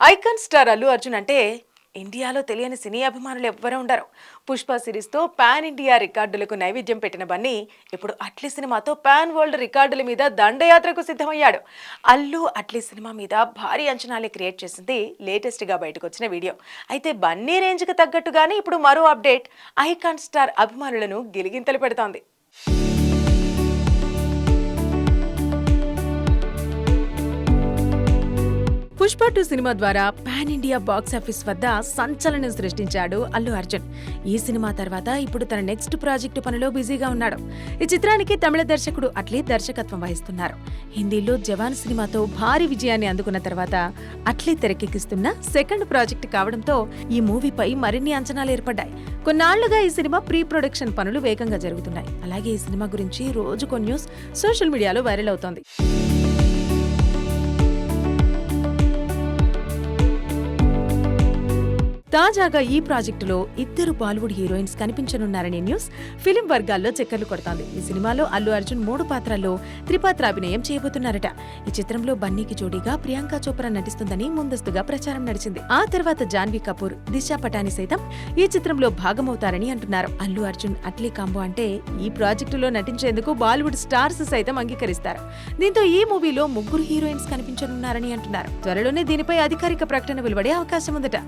Icon star Allu Arjun అంటే ఇండియాలో తెలియని సినీ అభిమానులు ఎవ్వరూ ఉండరు. పుష్ప సిరీస్తో పాన్ ఇండియా రికార్డులకు నైవేద్యం పెట్టిన బన్నీ ఇప్పుడు అట్లీ సినిమాతో పాన్ వరల్డ్ రికార్డుల మీద దండయాత్రకు సిద్ధమయ్యాడు. అల్లు అట్లీ సినిమా మీద భారీ అంచనాలే క్రియేట్ చేసింది లేటెస్ట్గా బయటకు వచ్చిన వీడియో. అయితే బన్నీ రేంజ్కి తగ్గట్టుగానే ఇప్పుడు మరో అప్డేట్. ఐకాన్ స్టార్ అభిమానులను గిలిగింతలు పెడుతోంది. పుష్ప టూ సినిమా ద్వారా పాన్ ఇండియా బాక్స్ ఆఫీస్ వద్ద సంచలనం సృష్టించాడు అల్లు అర్జున్. ఈ సినిమా తర్వాత ఇప్పుడు తన నెక్స్ట్ ప్రాజెక్టు పనిలో బిజీగా ఉన్నాడు. ఈ చిత్రానికి తమిళ దర్శకుడు అట్లీ దర్శకత్వం వహిస్తున్నారు. హిందీలో జవాన్ సినిమాతో భారీ విజయాన్ని అందుకున్న తర్వాత అట్లీ తెరకెక్కిస్తున్న సెకండ్ ప్రాజెక్ట్ కావడంతో ఈ మూవీపై మరిన్ని అంచనాలు ఏర్పడ్డాయి. కొన్నాళ్ళుగా ఈ సినిమా ప్రీ ప్రొడక్షన్ పనులు వేగంగా జరుగుతున్నాయి. అలాగే ఈ సినిమా గురించి రోజుకో న్యూస్ సోషల్ మీడియాలో వైరల్ అవుతోంది. తాజాగా ఈ ప్రాజెక్టులో ఇద్దరు బాలీవుడ్ హీరోయిన్స్ కనిపించనున్నారనే న్యూస్ ఫిలిం వర్గాల్లో చక్కర్లు కొడుతోంది. ఈ సినిమాలో అల్లు అర్జున్ మూడు పాత్రల్లో త్రిపాత్ర అభినయం చేయబోతున్నారట. ఈ చిత్రంలో బన్నీకి జోడీగా ప్రియాంక చోప్రా నటిస్తుందని ముందస్తుగా ప్రచారం నడిచింది. ఆ తర్వాత జాన్వీ కపూర్ దిశా పటాని సైతం ఈ చిత్రంలో భాగమవుతారని అంటున్నారు. అల్లు అర్జున్ అట్లీ కాంబో అంటే ఈ ప్రాజెక్టులో నటించేందుకు బాలీవుడ్ స్టార్స్ సైతం అంగీకరిస్తారు. దీంతో ఈ మూవీలో ముగ్గురు హీరోయిన్స్ కనిపించనున్నారని అంటున్నారు. త్వరలోనే దీనిపై అధికారిక ప్రకటన వెలువడే అవకాశం ఉందట